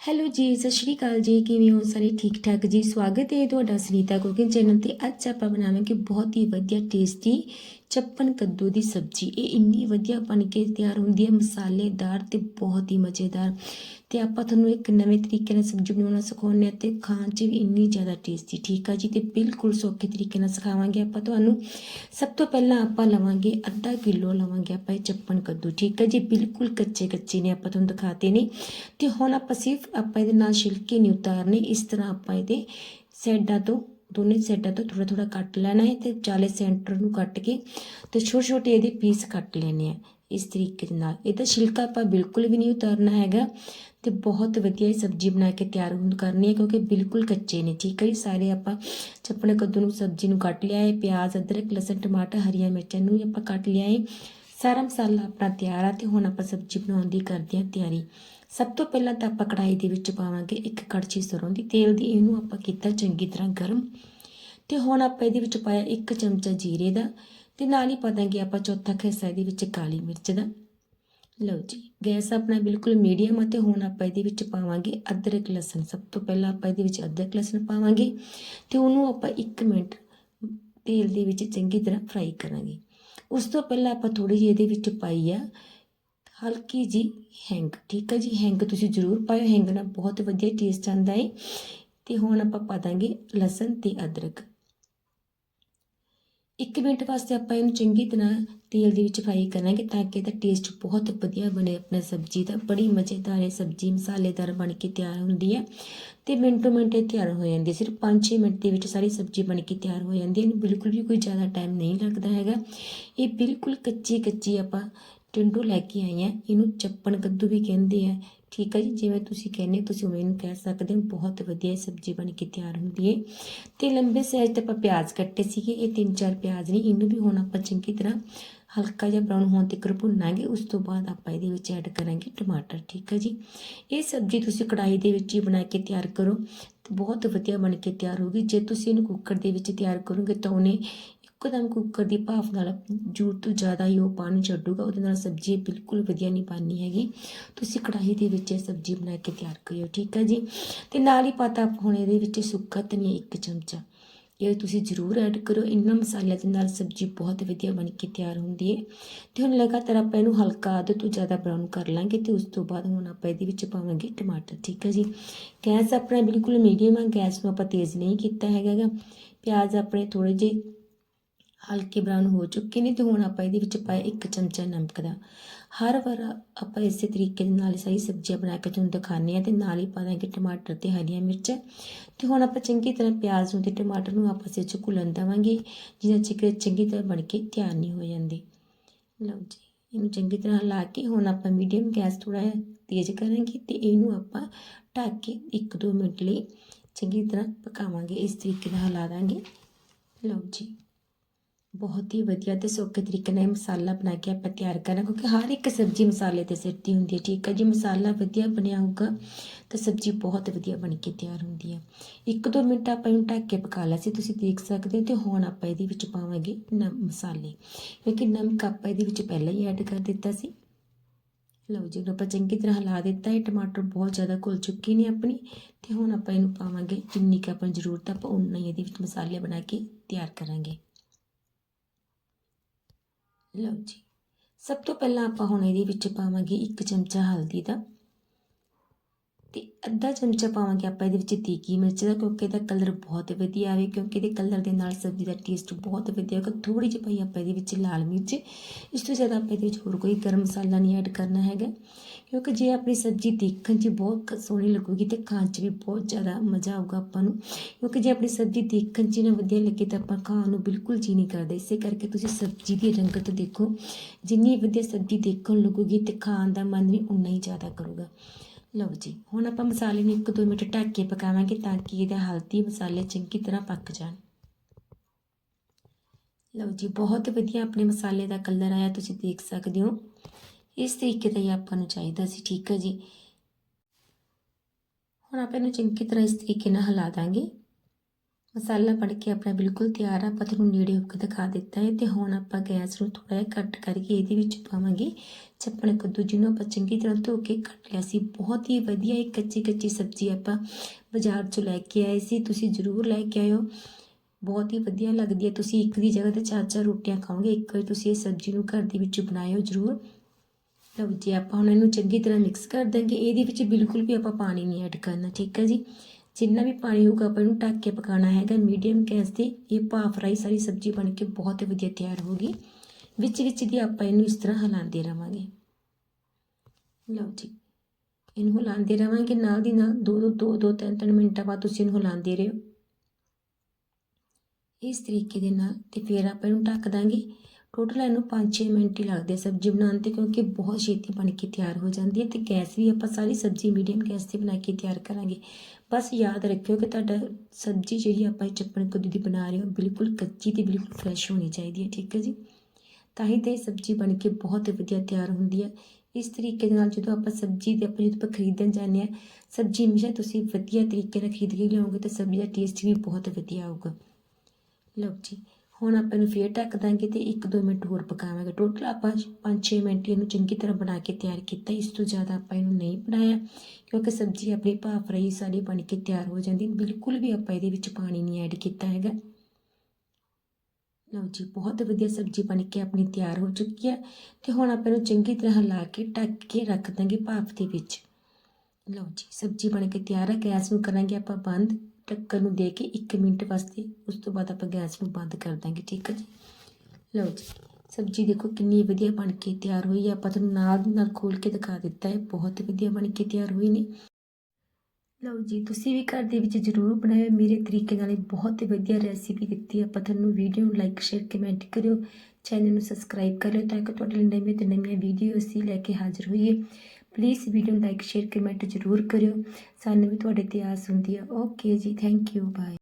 Hello ਜੀ, ਸਤਿ ਸ਼੍ਰੀ ਅਕਾਲ ਜੀ। ਕਿਵੇਂ ਹੋ ਸਾਰੇ? ਠੀਕ ਠਾਕ ਜੀ? ਸਵਾਗਤ ਹੈ ਤੁਹਾਡਾ ਸੁਨੀਤਾ ਕੁਕਿੰਗ ਚੈਨਲ ਤੇ। ਅੱਜ ਆਪਾਂ ਬਣਾਵਾਂਗੇ ਬਹੁਤ ਹੀ ਵਧੀਆ, ਟੇਸਟੀ ਚੱਪਨ ਕੱਦੂ ਦੀ ਸਬਜ਼ੀ। ਇਹ ਇੰਨੀ ਵਧੀਆ ਬਣ ਕੇ ਤਿਆਰ ਹੁੰਦੀ ਹੈ, ਮਸਾਲੇਦਾਰ ਤੇ ਬਹੁਤ ਹੀ ਮਜ਼ੇਦਾਰ। ਤੇ ਆਪਾਂ ਤੁਹਾਨੂੰ ਇੱਕ ਨਵੇਂ ਤਰੀਕੇ ਨਾਲ ਸਬਜ਼ੀ ਬਣਾਉਣਾ ਸਿਖਾਉਂਦੇ ਹਾਂ ਤੇ ਖਾਣ 'ਚ ਵੀ ਇੰਨੀ ਜ਼ਿਆਦਾ ਟੇਸਟੀ ਠੀਕ ਆ ਜੀ? ਤੇ ਬਿਲਕੁਲ ਸੌਖੇ ਤਰੀਕੇ ਨਾਲ ਸਿਖਾਵਾਂਗੇ ਆਪਾਂ ਤੁਹਾਨੂੰ। ਸਭ ਤੋਂ ਪਹਿਲਾਂ ਆਪਾਂ ਲਵਾਂਗੇ ਅੱਧਾ ਕਿਲੋ ਲਵਾਂਗੇ ਆਪਾਂ ਇਹ ਚੱਪਨ ਕੱਦੂ, ਠੀਕ ਆ ਜੀ? ਬਿਲਕੁਲ ਕੱਚੇ ਕੱਚੇ ਨੇ ਆਪਾਂ ਤੁਹਾਨੂੰ ਦਿਖਾਤੇ ਨੇ। ਤੇ ਹੁਣ ਆਪਾਂ ਸਿਰਫ ਆਪਾਂ ਇਹਦੇ ਨਾਲ ਛਿਲਕੇ ਨਹੀਂ ਉਤਾਰਨੇ, ਇਸ ਤਰ੍ਹਾਂ ਆਪਾਂ ਇਹਦੇ ਸਾਈਡਾਂ ਤੋਂ ਦੋਨੇ ਸਾਈਡਾਂ ਤੋਂ ਥੋੜਾ ਥੋੜਾ ਕੱਟ ਲੈਣਾ ਹੈ ਤੇ ਚਾਲੇ ਸੈਂਟਰ ਨੂੰ ਕੱਟ ਕੇ ਤੇ ਛੋਟੇ ਛੋਟੇ ਇਹਦੇ ਪੀਸ ਕੱਟ ਲੈਣੇ ਆ ਇਸ ਤਰੀਕੇ ਦੇ ਨਾਲ। ਇਹਦਾ ਛਿਲਕਾ ਆਪਾਂ ਬਿਲਕੁਲ ਵੀ ਨਹੀਂ ਉਤਾਰਨਾ ਹੈਗਾ ਤੇ ਬਹੁਤ ਵਧੀਆ ਇਹ ਸਬਜ਼ੀ ਬਣਾ ਕੇ ਤਿਆਰ ਹੁਣ ਕਰਨੀ ਹੈ ਕਿਉਂਕਿ ਬਿਲਕੁਲ ਕੱਚੇ ਨੇ, ਠੀਕ ਹੈ ਸਾਰੇ ਆਪਾਂ ਚੱਪਣੇ ਕੱਦੂ ਨੂੰ ਸਬਜ਼ੀ ਨੂੰ ਕੱਟ ਲਿਆ ਹੈ, ਪਿਆਜ਼, ਅਦਰਕ, ਲਸਣ, ਟਮਾਟਰ, ਹਰੀਆਂ ਮਿਰਚਾਂ ਨੂੰ ਆਪਾਂ ਕੱਟ ਲਿਆ ਹੈ। ਸਾਰਾ ਮਸਾਲਾ ਆਪਣਾ ਤਿਆਰ ਆ ਤੇ ਹੁਣ ਆਪਾਂ ਸਬਜ਼ੀ ਬਣਾਉਣ ਦੀ ਕਰਦੇ ਹਾਂ ਤਿਆਰੀ। ਸਭ ਤੋਂ ਪਹਿਲਾਂ ਤਾਂ ਆਪਾਂ ਕੜਾਈ ਦੇ ਵਿੱਚ ਪਾਵਾਂਗੇ ਇੱਕ ਕੜਛੀ ਸਰੋਂ ਦੀ ਤੇਲ ਦੀ, ਇਹਨੂੰ ਆਪਾਂ ਕੀਤਾ ਚੰਗੀ ਤਰ੍ਹਾਂ ਗਰਮ। ਤੇ ਹੁਣ ਆਪਾਂ ਇਹਦੇ ਵਿੱਚ ਪਾਇਆ ਇੱਕ ਚਮਚਾ ਜੀਰੇ ਦਾ, ਤੇ ਨਾਲ ਹੀ ਪਾ ਦਾਂਗੇ ਆਪਾਂ ਚੌਥਾ ਹਿੱਸਾ ਇਹਦੇ ਵਿੱਚ ਕਾਲੀ ਮਿਰਚ ਦਾ। ਲਓ ਜੀ, ਗੈਸ ਆਪਣਾ ਬਿਲਕੁਲ ਮੀਡੀਅਮ ਅਤੇ ਹੁਣ ਆਪਾਂ ਇਹਦੇ ਵਿੱਚ ਪਾਵਾਂਗੇ ਅਦਰਕ ਲਸਣ। ਸਭ ਤੋਂ ਪਹਿਲਾਂ ਆਪਾਂ ਇਹਦੇ ਵਿੱਚ ਅਦਰਕ ਲਸਣ ਪਾਵਾਂਗੇ ਤੇ ਉਹਨੂੰ ਆਪਾਂ 1 ਮਿੰਟ ਤੇਲ ਦੇ ਵਿੱਚ ਚੰਗੀ ਤਰ੍ਹਾਂ ਫਰਾਈ ਕਰਾਂਗੇ। ਉਸ ਤੋਂ ਪਹਿਲਾਂ ਆਪਾਂ ਥੋੜੀ ਜਿਹੀ ਇਹਦੇ ਵਿੱਚ ਪਾਈ ਆ ਹਲਕੀ ਜੀ ਹੈਂਗ, ਠੀਕ ਹੈ ਜੀ? ਹੈਂਗ ਤੁਸੀਂ ਜ਼ਰੂਰ ਪਾਇਓ, ਹੈਂਗ ਨਾਲ ਬਹੁਤ ਵਧੀਆ ਟੇਸਟ ਆਉਂਦਾ ਹੈ ਤੇ ਹੁਣ ਆਪਾਂ ਪਾ ਦਾਂਗੇ ਲਸਣ ਤੇ ਅਦਰਕ। ਇੱਕ ਮਿੰਟ ਵਾਸਤੇ ਆਪਾਂ ਇਹਨੂੰ ਚੰਗੀ ਤਰ੍ਹਾਂ ਤੇਲ ਦੇ ਵਿੱਚ ਫਰਾਈ ਕਰਾਂਗੇ ਤਾਂ ਕਿ ਇਹਦਾ ਟੇਸਟ ਬਹੁਤ ਵਧੀਆ ਬਣੇ, ਆਪਣਾ ਸਬਜ਼ੀ ਦਾ। ਬੜੀ ਮਜ਼ੇਦਾਰ ਇਹ ਸਬਜ਼ੀ, ਮਸਾਲੇਦਾਰ ਬਣ ਕੇ ਤਿਆਰ ਹੁੰਦੀ ਹੈ ਤੇ ਮਿੰਟੋ ਮਿੰਟ ਇਹ ਤਿਆਰ ਹੋ ਜਾਂਦੀ ਹੈ। ਸਿਰਫ 5-6 ਮਿੰਟ ਦੇ ਵਿੱਚ ਸਾਰੀ ਸਬਜ਼ੀ ਬਣ ਕੇ ਤਿਆਰ ਹੋ ਜਾਂਦੀ ਹੈ। ਇਹਨੂੰ ਬਿਲਕੁਲ ਵੀ ਕੋਈ ਜ਼ਿਆਦਾ ਟਾਈਮ ਨਹੀਂ ਲੱਗਦਾ ਹੈਗਾ। ਇਹ ਬਿਲਕੁਲ ਕੱਚੀ ਕੱਚੀ ਆਪਾਂ ਟਿੰਡੂ ਲੈ ਕੇ ਆਈ ਹਾਂ। ਇਹਨੂੰ ਚੱਪਣ ਕੱਦੂ ਵੀ ਕਹਿੰਦੇ ਆ। ਠੀਕ ਹੈ ਜੀ ਜਿਵੇਂ ਤੁਸੀਂ ਕਹਿੰਦੇ ਹੋ, ਤੁਸੀਂ ਉਵੇਂ ਇਹਨੂੰ ਕਹਿ ਸਕਦੇ ਹੋ ਬਹੁਤ ਵਧੀਆ ਇਹ ਸਬਜ਼ੀ ਬਣ ਕੇ ਤਿਆਰ ਹੁੰਦੀ ਹੈ ਤੇ ਲੰਬੇ ਸਾਈਜ਼ ਤੇ ਆਪਾਂ ਪਿਆਜ਼ ਕੱਟੇ ਸੀਗੇ ਇਹ ਤਿੰਨ ਚਾਰ ਪਿਆਜ਼ ਨੇ ਇਹਨੂੰ ਵੀ ਹੁਣ ਆਪਾਂ ਚੰਗੀ ਤਰ੍ਹਾਂ ਹਲਕਾ ਜਿਹਾ ਬਰਾਊਨ ਹੋਣ ਤੱਕ ਭੁੰਨਾਂਗੇ ਉਸ ਤੋਂ ਬਾਅਦ ਆਪਾਂ ਇਹਦੇ ਵਿੱਚ ਐਡ ਕਰਾਂਗੇ ਟਮਾਟਰ ਠੀਕ ਹੈ ਜੀ। ਇਹ ਸਬਜ਼ੀ ਤੁਸੀਂ ਕੜਾਈ ਦੇ ਵਿੱਚ ਹੀ ਬਣਾ ਕੇ ਤਿਆਰ ਕਰੋ ਤੇ ਬਹੁਤ ਵਧੀਆ ਬਣ ਕੇ ਤਿਆਰ ਹੋਗੀ ਜੇ ਤੁਸੀਂ ਇਹਨੂੰ ਕੁੱਕਰ ਦੇ ਵਿੱਚ ਤਿਆਰ ਕਰੋਗੇ ਤਾਂ ਉਹਨੇ ਇੱਕਦਮ ਕੁੱਕਰ ਦੀ ਭਾਫ ਨਾਲ ਜ਼ਰੂਰ ਤੋਂ ਜ਼ਿਆਦਾ ਹੀ ਉਹ ਪਾਣੀ ਛੱਡੂਗਾ, ਉਹਦੇ ਨਾਲ ਸਬਜ਼ੀ ਬਿਲਕੁਲ ਵਧੀਆ ਨਹੀਂ ਬਣਨੀ ਹੈਗੀ। ਤੁਸੀਂ ਕੜਾਹੀ ਦੇ ਵਿੱਚ ਇਹ ਸਬਜ਼ੀ ਬਣਾ ਕੇ ਤਿਆਰ ਕਰਿਓ, ਠੀਕ ਹੈ ਜੀ? ਤੇ ਨਾਲ ਹੀ ਪਤਾ ਹੁਣ ਇਹਦੇ ਵਿੱਚ ਸੁੱਕਾ ਧਨੀਆ ਇੱਕ ਚਮਚਾ। ਇਹ ਤੁਸੀਂ ਜ਼ਰੂਰ ਐਡ ਕਰੋ ਇਹਨਾਂ ਮਸਾਲਿਆਂ ਦੇ ਨਾਲ ਸਬਜ਼ੀ ਬਹੁਤ ਵਧੀਆ ਬਣ ਕੇ ਤਿਆਰ ਹੁੰਦੀ ਹੈ ਤੇ ਹੁਣ ਲਗਾਤਾਰ ਆਪਾਂ ਇਹਨੂੰ ਹਲਕਾ ਅੱਧ ਤੋਂ ਜ਼ਿਆਦਾ ਬਰਾਊਨ ਕਰ ਲਾਂਗੇ ਤੇ ਉਸ ਤੋਂ ਬਾਅਦ ਹੁਣ ਆਪਾਂ ਇਹਦੇ ਵਿੱਚ ਪਾਵਾਂਗੇ ਟਮਾਟਰ, ਠੀਕ ਹੈ ਜੀ? ਗੈਸ ਆਪਣਾ ਬਿਲਕੁਲ ਮੀਡੀਅਮ ਹੈ ਗੈਸ ਨੂੰ ਆਪਾਂ ਤੇਜ਼ ਨਹੀਂ ਕੀਤਾ ਹੈਗਾ ਪਿਆਜ਼ ਆਪਣੇ ਥੋੜੇ ਜਿਹੇ ਹਲਕੇ ਬਰਾਊਨ ਹੋ ਚੁੱਕੇ ਨੇ ਤੇ ਹੁਣ ਆਪਾਂ ਇਹਦੇ ਵਿੱਚ ਪਾਇਆ ਇੱਕ ਚਮਚਾ ਨਮਕ ਦਾ। ਹਰ ਵਾਰ ਆਪਾਂ ਇਸੇ ਤਰੀਕੇ ਦੇ ਨਾਲ ਹੀ ਸਾਰੀ ਸਬਜ਼ੀਆਂ ਬਣਾ ਕੇ ਤੁਹਾਨੂੰ ਦਿਖਾਉਂਦੇ ਆ ਤੇ ਨਾਲ ਹੀ ਪਾ ਦਾਂਗੇ ਟਮਾਟਰ ਤੇ ਹਰੀਆਂ ਮਿਰਚ। ਤੇ ਹੁਣ ਆਪਾਂ ਚੰਗੀ ਤਰ੍ਹਾਂ ਪਿਆਜ਼ ਨੂੰ ਤੇ ਟਮਾਟਰ ਨੂੰ ਆਪਸ ਵਿੱਚ ਘੁਲਣ ਦੇਵਾਂਗੇ, ਜਿੰਨਾ ਚਿਕਰ ਚੰਗੀ ਤਰ੍ਹਾਂ ਬਣ ਕੇ ਤਿਆਰ ਨਹੀਂ ਹੋ ਜਾਂਦੇ। ਲਓ ਜੀ, ਇਹਨੂੰ ਚੰਗੀ ਤਰ੍ਹਾਂ ਹਿਲਾ ਕੇ ਹੁਣ ਆਪਾਂ ਮੀਡੀਅਮ ਗੈਸ ਥੋੜਾ ਜਿਹਾ ਤੇਜ਼ ਕਰਾਂਗੇ ਤੇ ਇਹਨੂੰ ਆਪਾਂ ਢੱਕ ਕੇ 1-2 ਮਿੰਟ ਲਈ ਚੰਗੀ ਤਰ੍ਹਾਂ ਪਕਾਵਾਂਗੇ, ਇਸ ਤਰੀਕੇ ਨਾਲ ਹਿਲਾ ਦਾਂਗੇ। ਲਓ ਜੀ। ਬਹੁਤ ਹੀ ਵਧੀਆ ਤੇ ਸੌਖੇ ਤਰੀਕੇ ਨਾਲ ਇਹ ਮਸਾਲਾ ਬਣਾ ਕੇ ਆਪਾਂ ਤਿਆਰ ਕਰਨਾ, ਕਿਉਂਕਿ ਹਰ ਇੱਕ ਸਬਜ਼ੀ ਮਸਾਲੇ ਤੇ ਸਿਰਦੀ ਹੁੰਦੀ ਹੈ, ਠੀਕ ਹੈ ਜੀ? ਮਸਾਲਾ ਵਧੀਆ ਬਣਿਆ ਹੋਊਗਾ ਤਾਂ ਸਬਜ਼ੀ ਬਹੁਤ ਵਧੀਆ ਬਣ ਕੇ ਤਿਆਰ ਹੁੰਦੀ ਹੈ। ਇੱਕ ਦੋ ਮਿੰਟ ਆਪਾਂ ਇਹਨੂੰ ਢੱਕ ਕੇ ਪਕਾ ਲਿਆ ਸੀ, ਤੁਸੀਂ ਦੇਖ ਸਕਦੇ ਹੋ ਤੇ ਹੁਣ ਆਪਾਂ ਇਹਦੇ ਵਿੱਚ ਪਾਵਾਂਗੇ ਨਮ, ਮਸਾਲੇ। ਕਿਉਂਕਿ ਨਮਕ ਆਪਾਂ ਇਹਦੇ ਵਿੱਚ ਪਹਿਲਾਂ ਹੀ ਐਡ ਕਰ ਦਿੱਤਾ ਸੀ। ਲਓ ਜੀ ਹੁਣ ਆਪਾਂ ਚੰਗੀ ਤਰ੍ਹਾਂ ਹਿਲਾ ਦਿੱਤਾ ਹੈ ਟਮਾਟਰ ਬਹੁਤ ਜ਼ਿਆਦਾ ਘੁਲ ਚੁੱਕੇ ਨੇ ਆਪਣੀ ਤੇ ਹੁਣ ਆਪਾਂ ਇਹਨੂੰ ਪਾਵਾਂਗੇ ਜਿੰਨੀ ਕੁ ਆਪਾਂ ਨੂੰ ਜ਼ਰੂਰਤ ਆਪਾਂ ਉਨਾ ਹੀ ਇਹਦੇ ਵਿੱਚ ਮਸਾਲੇ ਬਣਾ ਕੇ ਤਿਆਰ ਕਰਾਂਗੇ। ਲਓ ਜੀ। ਸਭ ਤੋਂ ਪਹਿਲਾਂ ਆਪਾਂ ਹੁਣ ਇਹਦੇ ਵਿੱਚ ਪਾਵਾਂਗੇ ਇੱਕ ਚਮਚਾ ਹਲਦੀ ਦਾ। ਤੇ ਅੱਧਾ ਚਮਚਾ ਪਾਵਾਂਗੇ ਆਪਾਂ ਇਹਦੇ ਵਿੱਚ ਤੀਖੀ ਮਿਰਚ ਦਾ, ਕਿਉਂਕਿ ਇਹਦਾ ਕਲਰ ਬਹੁਤ ਵਧੀਆ ਆਵੇ, ਕਿਉਂਕਿ ਇਹਦੇ ਕਲਰ ਦੇ ਨਾਲ ਸਬਜ਼ੀ ਦਾ ਟੇਸਟ ਬਹੁਤ ਵਧੀਆ ਹੋਗਾ ਥੋੜੀ ਜਿਹੀ ਪਾਈ ਆਪਾਂ ਇਹਦੇ ਵਿੱਚ ਲਾਲ ਮਿਰਚ। ਇਸ ਤੋਂ ਜ਼ਿਆਦਾ ਆਪਾਂ ਇਹਦੇ ਵਿੱਚ ਹੋਰ ਕੋਈ ਗਰਮ ਮਸਾਲਾ ਨਹੀਂ ਐਡ ਕਰਨਾ ਹੈਗਾ। ਕਿਉਂਕਿ ਜੇ ਆਪਣੀ ਸਬਜ਼ੀ ਦੇਖਣ 'ਚ ਬਹੁਤ ਸੋਹਣੀ ਲੱਗੂਗੀ ਤੇ ਖਾਣ 'ਚ ਵੀ ਬਹੁਤ ਜ਼ਿਆਦਾ ਮਜ਼ਾ ਆਊਗਾ ਆਪਾਂ ਨੂੰ। ਕਿਉਂਕਿ ਜੇ ਆਪਣੀ ਸਬਜ਼ੀ ਦੇਖਣ 'ਚ ਨਾ ਵਧੀਆ ਲੱਗੇ ਤਾਂ ਆਪਾਂ ਖਾਣ ਨੂੰ ਬਿਲਕੁਲ ਜੀ ਨਹੀਂ ਕਰਦਾ। ਇਸੇ ਕਰਕੇ ਤੁਸੀਂ ਸਬਜ਼ੀ ਦੀ ਰੰਗਤ ਦੇਖੋ। ਜਿੰਨੀ ਵਧੀਆ ਸਬਜ਼ੀ ਦੇਖਣ ਲੱਗੂਗੀ ਤੇ ਖਾਣ ਦਾ ਮਨ ਵੀ ਉਨਾ ਹੀ ਜ਼ਿਆਦਾ ਕਰੂਗਾ। ਲਓ ਜੀ, ਹੁਣ ਆਪਾਂ ਮਸਾਲੇ ਨੂੰ 1-2 ਮਿੰਟ ਢੱਕ ਕੇ ਪਕਾਵਾਂਗੇ ਤਾਂ ਕਿ ਇਹਦੇ ਹਲਦੀ ਮਸਾਲੇ ਚੰਗੀ ਤਰ੍ਹਾਂ ਪੱਕ ਜਾਣ। ਲਓ ਜੀ, ਬਹੁਤ ਵਧੀਆ ਆਪਣੇ ਮਸਾਲੇ ਦਾ ਕਲਰ ਆਇਆ, ਤੁਸੀਂ ਦੇਖ ਸਕਦੇ ਹੋ। ਇਸ ਤਰੀਕੇ ਦਾ ਹੀ ਆਪਾਂ ਨੂੰ ਚਾਹੀਦਾ ਸੀ, ਠੀਕ ਹੈ ਜੀ? ਹੁਣ ਆਪਾਂ ਇਹਨੂੰ ਚੰਗੀ ਤਰ੍ਹਾਂ ਇਸ ਤਰੀਕੇ ਨਾਲ ਹਿਲਾ ਦਾਂਗੇ। ਮਸਾਲਾ ਬਣ ਕੇ ਆਪਣਾ ਬਿਲਕੁਲ ਤਿਆਰ ਆ, ਆਪਾਂ ਤੁਹਾਨੂੰ ਨੇੜੇ ਹੋ ਕੇ ਦਿਖਾ ਦਿੱਤਾ ਹੈ ਤੇ ਹੁਣ ਆਪਾਂ ਗੈਸ ਨੂੰ ਥੋੜਾ ਜਿਹਾ ਘੱਟ ਕਰਕੇ ਇਹਦੇ ਵਿੱਚ ਪਾਵਾਂਗੇ ਚੱਪਣ ਕੱਦੂ, ਜਿਹਨੂੰ ਆਪਾਂ ਚੰਗੀ ਤਰ੍ਹਾਂ ਧੋ ਕੇ ਕੱਟ ਲਿਆ ਸੀ। ਬਹੁਤ ਹੀ ਵਧੀਆ ਇੱਕ ਕੱਚੀ ਕੱਚੀ ਸਬਜ਼ੀ ਆਪਾਂ ਬਾਜ਼ਾਰ ਚੋਂ ਲੈ ਕੇ ਆਏ ਸੀ, ਤੁਸੀਂ ਜ਼ਰੂਰ ਲੈ ਕੇ ਆਇਓ। ਬਹੁਤ ਹੀ ਵਧੀਆ ਲੱਗਦੀ ਹੈ, ਤੁਸੀਂ ਇੱਕ ਦੀ ਜਗ੍ਹਾ ਤੇ ਚਾਰ ਚਾਰ ਰੋਟੀਆਂ ਖਾਓਗੇ, ਇੱਕ ਵਾਰ ਤੁਸੀਂ ਇਹ ਸਬਜ਼ੀ ਨੂੰ ਘਰ ਦੇ ਵਿੱਚ ਬਣਾਇਓ ਜ਼ਰੂਰ। ਲਓ ਜੀ, ਆਪਾਂ ਹੁਣ ਇਹਨੂੰ ਚੰਗੀ ਤਰ੍ਹਾਂ ਮਿਕਸ ਕਰ ਦਾਂਗੇ, ਇਹਦੇ ਵਿੱਚ ਬਿਲਕੁਲ ਵੀ ਆਪਾਂ ਪਾਣੀ ਨਹੀਂ ਐਡ ਕਰਨਾ, ਠੀਕ ਹੈ ਜੀ? ਜਿੰਨਾ ਵੀ ਪਾਣੀ ਹੋਊਗਾ ਆਪਾਂ ਇਹਨੂੰ ਢੱਕ ਕੇ ਪਕਾਉਣਾ ਹੈਗਾ। ਮੀਡੀਅਮ ਗੈਸ ਤੇ ਇਹ ਭਾਫ ਰਾਈ ਸਾਰੀ ਸਬਜ਼ੀ ਬਣ ਕੇ ਬਹੁਤ ਵਧੀਆ ਤਿਆਰ ਹੋਗੀ ਵਿੱਚ ਵਿੱਚ ਦੀ ਆਪਾਂ ਇਹਨੂੰ ਇਸ ਤਰ੍ਹਾਂ ਹਿਲਾਉਂਦੇ ਰਵਾਂਗੇ ਲਓ ਜੀ, ਇਹਨੂੰ ਹਿਲਾਉਂਦੇ ਰਵਾਂਗੇ ਨਾਲ ਦੀ ਨਾਲ। ਦੋ ਦੋ ਦੋ ਦੋ ਤਿੰਨ ਤਿੰਨ ਮਿੰਟਾਂ ਬਾਅਦ ਤੁਸੀਂ ਇਹਨੂੰ ਹਿਲਾਉਂਦੇ ਰਹੋ। ਇਸ ਤਰੀਕੇ ਦੇ ਨਾਲ ਤੇ ਫਿਰ ਆਪਾਂ ਇਹਨੂੰ ਢੱਕ ਦਾਂਗੇ। ਟੋਟਲ ਇਹਨੂੰ 5-6 ਮਿੰਟ ਹੀ ਲੱਗਦੇ ਆ ਸਬਜ਼ੀ ਬਣਾਉਣ ਤੇ, ਕਿਉਂਕਿ ਬਹੁਤ ਛੇਤੀ ਬਣ ਕੇ ਤਿਆਰ ਹੋ ਜਾਂਦੀ ਹੈ ਤੇ ਗੈਸ ਵੀ ਆਪਾਂ ਸਾਰੀ ਸਬਜ਼ੀ ਮੀਡੀਅਮ ਗੈਸ ਤੇ ਬਣਾ ਕੇ ਤਿਆਰ ਕਰਾਂਗੇ। ਬਸ ਯਾਦ ਰੱਖਿਓ ਕਿ ਤੁਹਾਡਾ ਸਬਜ਼ੀ ਜਿਹੜੀ ਆਪਾਂ ਇਹ ਚੱਪਣ ਕੱਦੂ ਦੀ ਬਣਾ ਰਹੇ ਹੋ ਬਿਲਕੁਲ ਕੱਚੀ ਤੇ ਬਿਲਕੁਲ ਫਰੈਸ਼ ਹੋਣੀ ਚਾਹੀਦੀ ਹੈ, ਠੀਕ ਹੈ ਜੀ? ਤਾਂ ਹੀ ਤੇ ਇਹ ਸਬਜ਼ੀ ਬਣ ਕੇ ਬਹੁਤ ਵਧੀਆ ਤਿਆਰ ਹੁੰਦੀ ਹੈ। ਇਸ ਤਰੀਕੇ ਦੇ ਨਾਲ ਜਦੋਂ ਆਪਾਂ ਸਬਜ਼ੀ ਤੇ ਆਪਾਂ ਜਦੋਂ ਆਪਾਂ ਖਰੀਦਣ ਜਾਂਦੇ ਆ ਸਬਜ਼ੀ ਹਮੇਸ਼ਾ ਤੁਸੀਂ ਵਧੀਆ ਤਰੀਕੇ ਨਾਲ ਖਰੀਦ ਕੇ ਲਿਆਓਗੇ ਤਾਂ ਸਬਜ਼ੀ ਦਾ ਟੇਸਟ ਵੀ ਬਹੁਤ ਵਧੀਆ ਆਊਗਾ। ਲਓ ਜੀ ਹੁਣ ਆਪਾਂ ਇਹਨੂੰ ਫੇਰ ਢੱਕ ਦਾਂਗੇ ਤੇ 1-2 ਮਿੰਟ ਹੋਰ ਪਕਾਵਾਂਗੇ। ਟੋਟਲ ਆਪਾਂ 5-6 ਮਿੰਟ ਇਹਨੂੰ ਚੰਗੀ ਤਰ੍ਹਾਂ ਬਣਾ ਕੇ ਤਿਆਰ ਕੀਤਾ। ਇਸ ਤੋਂ ਜ਼ਿਆਦਾ ਆਪਾਂ ਇਹਨੂੰ ਨਹੀਂ ਬਣਾਇਆ, ਕਿਉਂਕਿ ਸਬਜ਼ੀ ਆਪਣੀ ਭਾਫ ਰਹੀ ਸਾਰੀ ਬਣ ਕੇ ਤਿਆਰ ਹੋ ਜਾਂਦੀ। ਬਿਲਕੁਲ ਵੀ ਆਪਾਂ ਇਹਦੇ ਵਿੱਚ ਪਾਣੀ ਨਹੀਂ ਐਡ ਕੀਤਾ ਹੈਗਾ। ਲਓ ਜੀ, ਬਹੁਤ ਵਧੀਆ ਸਬਜ਼ੀ ਬਣ ਕੇ ਆਪਣੀ ਤਿਆਰ ਹੋ ਚੁੱਕੀ ਹੈ। ਤੇ ਹੁਣ ਆਪਾਂ ਇਹਨੂੰ ਚੰਗੀ ਤਰ੍ਹਾਂ ਹਿਲਾ ਕੇ ਢੱਕ ਕੇ ਰੱਖ ਦਾਂਗੇ ਭਾਫ ਦੇ ਵਿੱਚ। ਲਓ ਜੀ, ਸਬਜ਼ੀ ਬਣ ਕੇ ਤਿਆਰ ਹੈ। ਗੈਸ ਨੂੰ ਕਰਾਂਗੇ ਆਪਾਂ ਬੰਦ। ਢੱਕਣ ਨੂੰ ਦੇ ਕੇ 1 ਮਿੰਟ ਵਾਸਤੇ ਉਸ ਤੋਂ ਬਾਅਦ ਆਪਾਂ ਗੈਸ ਨੂੰ ਬੰਦ ਕਰ ਦਾਂਗੇ, ਠੀਕ ਹੈ ਜੀ? ਲਓ ਜੀ, ਸਬਜ਼ੀ ਦੇਖੋ ਕਿੰਨੀ ਵਧੀਆ ਬਣ ਕੇ ਤਿਆਰ ਹੋਈ ਹੈ। ਆਪਾਂ ਤੁਹਾਨੂੰ ਨਾਲ ਦੀ ਨਾਲ ਖੋਲ ਕੇ ਦਿਖਾ ਦਿੱਤਾ ਹੈ। ਬਹੁਤ ਵਧੀਆ ਬਣ ਕੇ ਤਿਆਰ ਹੋਈ ਨੇ। ਲਓ ਜੀ, ਤੁਸੀਂ ਵੀ ਘਰ ਦੇ ਵਿੱਚ ਜ਼ਰੂਰ ਬਣਾਇਓ। ਮੇਰੇ ਤਰੀਕੇ ਨਾਲ ਇਹ ਬਹੁਤ ਵਧੀਆ ਰੈਸਿਪੀ ਦਿੱਤੀ ਆਪਾਂ ਤੁਹਾਨੂੰ ਵੀਡੀਓ ਨੂੰ ਲਾਈਕ ਸ਼ੇਅਰ ਕਮੈਂਟ ਕਰਿਓ। ਚੈਨਲ ਨੂੰ ਸਬਸਕ੍ਰਾਈਬ ਕਰਿਓ ਤਾਂ ਕਿ ਤੁਹਾਡੇ ਲਈ ਨਵੀਆਂ ਤੇ ਨਵੀਆਂ ਵੀਡੀਓ ਅਸੀਂ ਲੈ ਕੇ ਹਾਜ਼ਰ ਹੋਈਏ। ਪਲੀਜ਼ ਵੀਡੀਓ ਨੂੰ ਲਾਈਕ ਸ਼ੇਅਰ ਕਮੈਂਟ ਜ਼ਰੂਰ ਕਰਿਓ। ਸਾਨੂੰ ਵੀ ਤੁਹਾਡੇ ਤੇ ਆਸ ਹੁੰਦੀ ਹੈ ਓਕੇ ਜੀ ਥੈਂਕ ਯੂ ਬਾਏ